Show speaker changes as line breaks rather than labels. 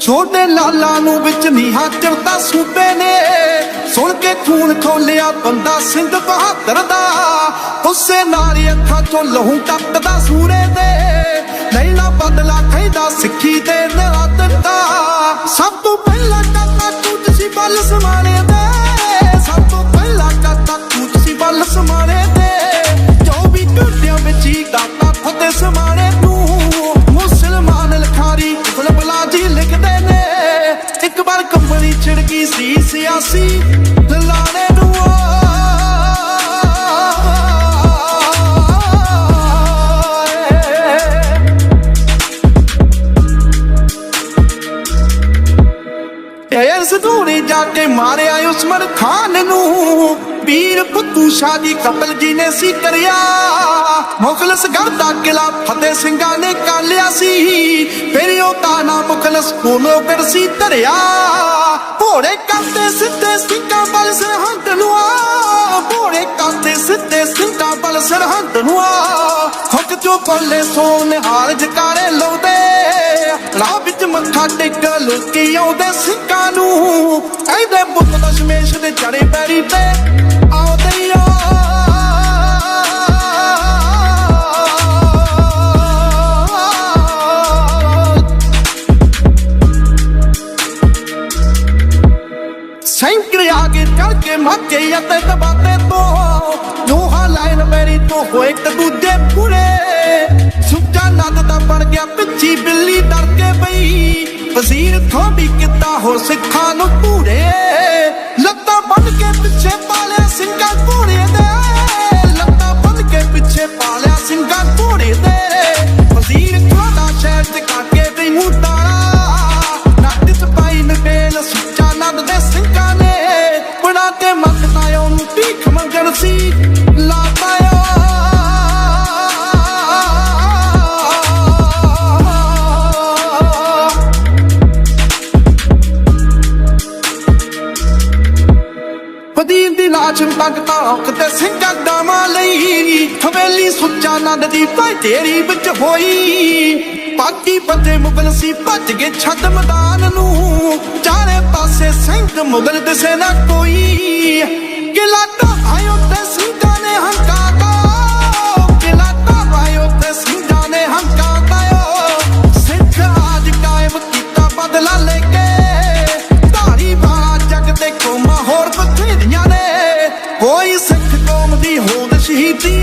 ਛੋਟੇ ਲਾਲਾ ਨੂੰ ਵਿੱਚ ਨੀਹਾ ਚੜਦਾ ਸੂਬੇ ਨੇ। ਸੁਣ ਕੇ ਖੂਨ ਖੋਲਿਆ ਬੰਦਾ ਸਿੰਘ ਬਹਾਦਰ ਦਾ। ਹੁਸੇ ਨਾਲ ਅੱਖਾਂ ਚੋਂ ਲਹੂ ਟੱਪਦਾ ਸੂਰੇ ਦੇ। ਲੈਣਾ ਬਦਲਾ ਛਿੜਕੀ ਸੀ ਸਿਆਸੀ ਲਾਣੇ ਨੂੰ ਇਸ ਧੂਣੀ ਜਾ ਕੇ ਮਾਰਿਆ ਉਸਮਨ ਖਾਨ ਨੂੰ। ਵੀਰ ਫੱਤੂ ਸ਼ਾਹ ਦੀ ਕਤਲ ਜੀ ਨੇ ਸੀ ਕਰਿਆ। ਮੁਖਲਸ ਦਾ ਕਿਲਾ ਫਤਿਹ ਸਿੰਘਾਂ ਨੇ ਕਾਲਿਆ ਸੀ। ਫਿਰ ਉਹ ਕਾਨਾ ਮੁਖਲਸ ਕੋਲੋਂ ਕਰ ਸੀ ਧਰਿਆ। ਘੋੜੇ ਕਾਤੇ ਸਿੱਧੇ ਸਿੰਘਾਂ ਬਲ ਸਰਹੰਦ ਨੂੰ ਆ। ਘੋੜੇ ਕਾਤੇ ਸਿੱਧੇ ਸਿੰਘਾਂ ਬਲ ਸਰਹੰਦ ਨੂੰ ਆ। ਹੁੱਕ ਚੋਂ ਬੱਲੇ ਸੋ ਨਿਹਾਲ ਜਕਾਰੇ ਲਾਉਂਦੇ। ਰਾਹ ਵਿੱਚ ਮੱਥਾ ਟੇਕ ਲੋਕੀ ਆਉਂਦੇ ਸਿੰਘਾਂ ਨੂੰ। ਐਦੇ ਬੁੱਤ ਦਸ਼ਮੇਸ਼ ਦੇ ਚੜੇ ਪੈਰੀ ਤੇ ਆਉਂਦੇ ਆ ਸੈਂਕੜੇ ਚੜ ਕੇ ਮੱਕੇ ਅਤੇ ਦਬਾਤੇ ਤੋਂ। ਲੋਹਾ ਲਾਈਨ ਮੇਰੀ ਤੋਂ ਹੋਏ ਇੱਕ ਦੂਜੇ ਪੂਰੇ। ਸੁੱਚਾ ਨੱਦ ਦਾ ਬਣ ਗਿਆ ਪਿੱਛੀ ਬਿੱਲੀ ਡਰ ਕੇ ਪਈ ਵਜ਼ੀਰ ਥੋੜੀ ਕਿੱਦਾਂ ਹੋ ਸਿੱਖਾਂ ਨੂੰ ਪੂਰੇ ਲੱਤਾਂ ਬੰਨ ਕੇ ਪਿੱਛੇ ਪਾਲਿਆ ਸਿੰਘਾਂ ਘੋੜੇ ਦੇ ਲੱਤਾਂ ਬੰਨ ਕੇ ਪਿੱਛੇ ਪਾਲਿਆ ਸਿੰਘਾਂ ਘੋੜੇ ਦੇ ਫਦੀਨ ਦੀ ਲਾਸ਼ ਮੰਗਤਾ ਕਿਤੇ ਸਿੰਘਾਂ ਦਾਵਾਂ ਲਈ। ਹਵੇਲੀ ਸੁੱਚਾ ਨੰਦ ਦੀ ਭਾਈ ਤੇਰੀ ਵਿੱਚ ਹੋਈ। ਬਾਕੀ ਬੰਦੇ ਮੁਗਲ ਸੀ, ਭੱਜ ਗਏ ਛੱਡ ਮੈਦਾਨ ਨੂੰ। ਚਾਰੇ ਪਾਸੇ ਸਿੰਘ ਮੁਗਲ ਦਿਸੇ ਨਾ ਕੋਈ। ਕਿਲਾ ਢਾਇਓ ਤੇ ਸਿੰਘਾਂ ਨੇ ਹੰਕਾਰ ਕੌਮਾਂ ਹੋਰ ਬਥੇਰੀਆਂ ਨੇ ਕੋਈ ਸਿੱਖ